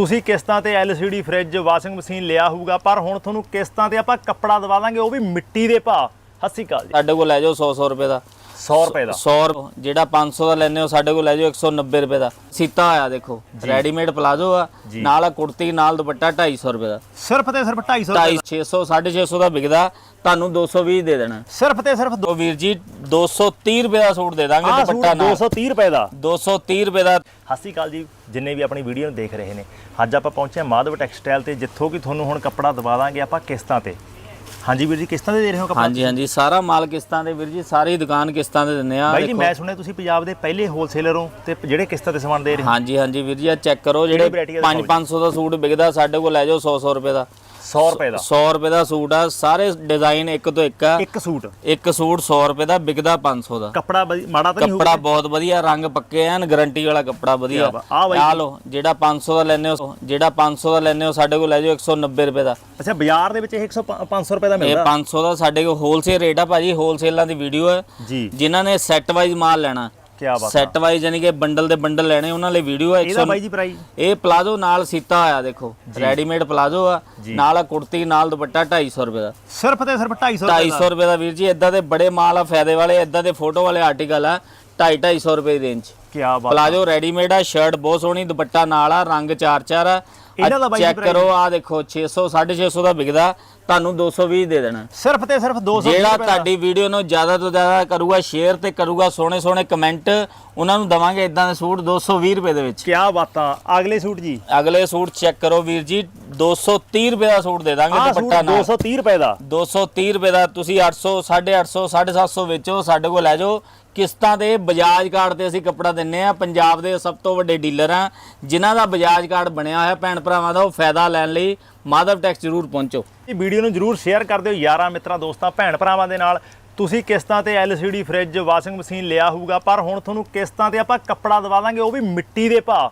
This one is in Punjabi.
ਤੁਸੀਂ ਕਿਸ਼ਤਾਂ ਤੇ LCD ਫ੍ਰਿਜ, ਵਾਸ਼ਿੰਗ ਮਸ਼ੀਨ ਲਿਆ ਹੋਊਗਾ, ਪਰ ਹੁਣ ਤੁਹਾਨੂੰ ਕਿਸ਼ਤਾਂ ਤੇ ਆਪਾਂ ਕੱਪੜਾ ਦਵਾ ਦਾਂਗੇ, ਉਹ ਵੀ ਮਿੱਟੀ ਦੇ ਭਾਅ। ਹੱਸੀ ਕਾਲ ਜੀ। ਸਾਡੇ ਕੋਲ ਲੈ ਜਾਓ 100 100 ਰੁਪਏ ਦਾ। 100 ਰੁਪਏ ਦਾ। 100 ਰੁਪਏ। ਜਿਹੜਾ 500 ਦਾ ਲੈਨੇ ਹੋ ਸਾਡੇ ਕੋਲ ਲੈ ਜਾਓ 190 ਰੁਪਏ ਦਾ। ਸੀਤਾ ਆਇਆ ਦੇਖੋ। ਰੈਡੀਮੇਡ ਪਲਾਜ਼ੋ ਆ। ਨਾਲ ਆ ਕੁੜਤੀ ਨਾਲ ਦੁਪੱਟਾ 250 ਰੁਪਏ ਦਾ। ਸਿਰਫ ਤੇ ਸਿਰਫ 250 ਰੁਪਏ 250 600 650 ਦਾ ਵਿਕਦਾ। ਤੁਹਾਨੂੰ 220 ਦੇ ਦੇਣਾ। ਸਿਰਫ ਤੇ ਸਿਰਫ ਦੋ ਵੀਰ ਜੀ 230 ਰੁਪਏ ਦਾ ਸੂਟ ਦੇ ਦਾਂਗੇ ਦੁਪੱਟਾ ਨਾਲ। 230 ਰੁਪਏ ਦਾ। 230 ਰੁਪਏ ਦਾ। ਹੱਸੀ ਕਾਲ ਜੀ ਜਿੰਨੇ ਵੀ ਆਪਣੀ ਵੀਡੀਓ ਨੂੰ ਦੇਖ ਰਹੇ ਨੇ। ਅੱਜ ਆਪਾਂ ਪਹੁੰਚੇ ਮਾਧਵ ਟੈਕਸਟਾਈਲ ਤੇ ਜਿੱਥੋਂ ਕਿ ਤੁਹਾਨੂੰ ਹੁਣ ਕੱਪੜਾ ਦਵਾ ਦਾਂਗੇ ਆਪਾਂ ਕਿਸ਼ਤਾਂ ਤੇ। ਹਾਂਜੀ ਵੀਰ ਜੀ ਕਿਸ਼ਤਾਂ ਤੇ ਦੇ ਰਹੇ ਹੋ ਕੱਪੜਾ? ਹਾਂਜੀ ਹਾਂਜੀ ਸਾਰਾ ਮਾਲ ਕਿਸ਼ਤਾਂ ਦੇ ਵੀਰ ਜੀ ਸਾਰੀ ਦੁਕਾਨ ਕਿਸ਼ਤਾਂ ਤੇ ਦਿੰਨੇ ਆ। ਬਾਈ ਜੀ। ਮੈਂ ਸੁਣਿਆ ਤੁਸੀਂ ਪੰਜਾਬ ਦੇ ਪਹਿਲੇ ਹੋਲਸੇਲਰ ਹੋ ਤੇ ਜਿਹੜੇ ਕਿਸ਼ਤਾਂ ਤੇ ਸਮਾਨ ਦੇ ਰਹੇ ਹੋ। ਹਾਂਜੀ ਹਾਂਜੀ ਵੀਰ ਜੀ ਆ ਚੈੱਕ ਕਰੋ ਜਿਹੜੇ variety ਦਾ 5 500 ਦਾ ਸੂਟ ਵਿਕਦਾ ਸਾਡੇ ਕੋਲ ਲੈ ਜਾਓ 100 100 ਰੁਪਏ ਦਾ। 100 ਰੁਪਏ ਦਾ। 100 ਰੁਪਏ ਦਾ ਸੂਟ ਆ ਸਾਰੇ ਡਿਜ਼ਾਈਨ ਇੱਕ ਤੋਂ ਇੱਕ ਆ। ਇੱਕ ਸੂਟ। ਇੱਕ ਸੂਟ 100 ਰੁਪਏ ਦਾ ਵਿਕਦਾ 500 ਦਾ। ਕੱਪੜਾ ਮਾੜਾ ਤਾਂ ਨਹੀਂ ਕੱਪੜਾ ਬਹੁਤ ਵਧੀਆ ਰੰਗ ਪੱਕੇ ਐਨ ਗਾਰੰਟੀ ਵਾਲਾ ਕੱਪੜਾ ਵਧੀਆ। ਆ ਲਓ ਜਿਹੜਾ 500 ਦਾ ਲੈਨੇ ਹੋ ਜਿਹੜਾ 500 ਦਾ ਲੈਨੇ ਹੋ ਸਾਡੇ ਕੋਲ ਲੈ ਜਾਓ 190 ਰੁਪਏ ਦਾ। ਅੱਛਾ ਬਾਜ਼ਾਰ ਦੇ ਵਿੱਚ ਇਹ 100 500 ਰੁਪਏ ਦਾ ਇਹ ਮਿਲਦਾ? 500 ਦਾ ਸਾਡੇ ਕੋਲ ਹੋਲਸੇਲ ਰੇਟ ਆ ਭਾਜੀ ਹੋਲਸੇਲਾਂ ਦੀ ਵੀਡੀਓ ਹੈ। ਜੀ। ਜਿਨ੍ਹਾਂ ਨੇ ਸੈੱਟ ਵਾਈਜ਼ ਮਾਲ ਲੈਣਾ। ਕੀ ਬਾਤ ਸੈੱਟ ਵਾਈਜ਼ ਯਾਨੀ ਕਿ ਬੰਡਲ ਦੇ ਬੰਡਲ ਲੈਣੇ ਉਹਨਾਂ ਲਈ ਵੀਡੀਓ ਹੈ ਇਹਦਾ 100 ਬਾਈ ਜੀ ਪ੍ਰਾਈਸ ਇਹ ਪਲਾਜ਼ੋ ਨਾਲ ਸੀਤਾ ਆਇਆ ਦੇਖੋ। ਰੈਡੀਮੇਡ ਪਲਾਜ਼ੋ ਆ। ਨਾਲ ਆ ਕੁੜਤੀ ਨਾਲ ਦੁਪੱਟਾ 250 ਰੁਪਏ ਦਾ। ਸਿਰਫ ਤੇ ਸਿਰਫ 250 ਰੁਪਏ 250 ਰੁਪਏ ਦਾ ਵੀਰ ਜੀ ਇਦਾਂ ਦੇ ਬੜੇ ਮਾਲ ਆ ਫਾਇਦੇ ਵਾਲੇ ਇਦਾਂ ਦੇ ਫੋਟੋ ਵਾਲੇ ਆਰਟੀਕਲ ਆ 250 250 ਰੁਪਏ ਦੀ ਰੇਂਜ ਕੀ ਬਾਤ ਪਲਾਜ਼ੋ ਰੈਡੀਮੇਡ ਆ ਸ਼ਰਟ ਬਹੁਤ ਸੋਹਣੀ ਦੁਪੱਟਾ ਨਾਲ ਆ ਰੰਗ ਚਾਰ ਚਾਰ ਆ। ਇਹਨਾਂ ਦਾ ਬਾਈ ਚੈੱਕ? ਕਰੋ ਆ ਦੇਖੋ 600 650 ਦਾ ਵਿਕਦਾ ਤੁਹਾਨੂੰ 220 ਦੇ ਦੇਣਾ। ਸਿਰਫ ਤੇ ਸਿਰਫ 200 ਜਿਹੜਾ ਤੁਹਾਡੀ ਵੀਡੀਓ ਨੂੰ ਜ਼ਿਆਦਾ ਤੋਂ ਜ਼ਿਆਦਾ ਕਰੂਗਾ ਸ਼ੇਅਰ ਤੇ ਕਰੂਗਾ ਸੋਹਣੇ ਸੋਹਣੇ ਕਮੈਂਟ ਉਹਨਾਂ ਨੂੰ ਦਵਾਂਗੇ ਇਦਾਂ ਦੇ ਸੂਟ 220 ਰੁਪਏ ਦੇ ਵਿੱਚ। ਕੀ ਬਾਤਾਂ ਅਗਲੇ ਸੂਟ ਜੀ। ਅਗਲੇ ਸੂਟ ਚੈੱਕ ਕਰੋ ਵੀਰ ਜੀ 230 ਰੁਪਏ ਦਾ ਸੂਟ ਦੇ ਦਾਂਗੇ ਦੁਪੱਟਾ ਨਾਲ। 230 ਰੁਪਏ ਦਾ। 230 ਰੁਪਏ ਦਾ ਤੁਸੀਂ 800 850 750 ਵੇਚੋ ਸਾਡੇ ਕੋਲ ਲੈ ਜਾਓ। ਕਿਸ਼ਤਾਂ ਤੇ ਬਜਾਜ ਕਾਰਡ ਤੇ ਅਸੀਂ ਕੱਪੜਾ ਦਿੰਨੇ ਆ ਪੰਜਾਬ ਦੇ ਸਭ ਤੋਂ ਵੱਡੇ ਡੀਲਰ ਆ ਜਿਨ੍ਹਾਂ ਦਾ ਬਜਾਜ ਕਾਰਡ ਬਣਿਆ ਹੋਇਆ ਭੈਣ ਭਰਾਵਾਂ ਦਾ ਉਹ ਫਾਇਦਾ ਲੈਣ ਲਈ ਮਾਧਵ ਟੈਕਸ ਜ਼ਰੂਰ ਪਹੁੰਚੋ। ਇਹ ਵੀਡੀਓ ਨੂੰ ਜਰੂਰ ਸ਼ੇਅਰ ਕਰ ਦਿਓ ਯਾਰਾਂ ਮਿੱਤਰਾਂ, ਦੋਸਤਾਂ, ਭੈਣ ਭਰਾਵਾਂ ਦੇ ਨਾਲ। ਤੁਸੀਂ ਕਿਸ਼ਤਾਂ ਤੇ LCD ਫ੍ਰਿਜ, ਵਾਸ਼ਿੰਗ ਮਸ਼ੀਨ ਲਿਆ ਹੋਊਗਾ, ਪਰ ਹੁਣ ਤੁਹਾਨੂੰ ਕਿਸ਼ਤਾਂ ਤੇ ਆਪਾਂ ਕੱਪੜਾ ਦਵਾ ਦਾਂਗੇ, ਉਹ ਵੀ ਮਿੱਟੀ ਦੇ ਭਾਅ।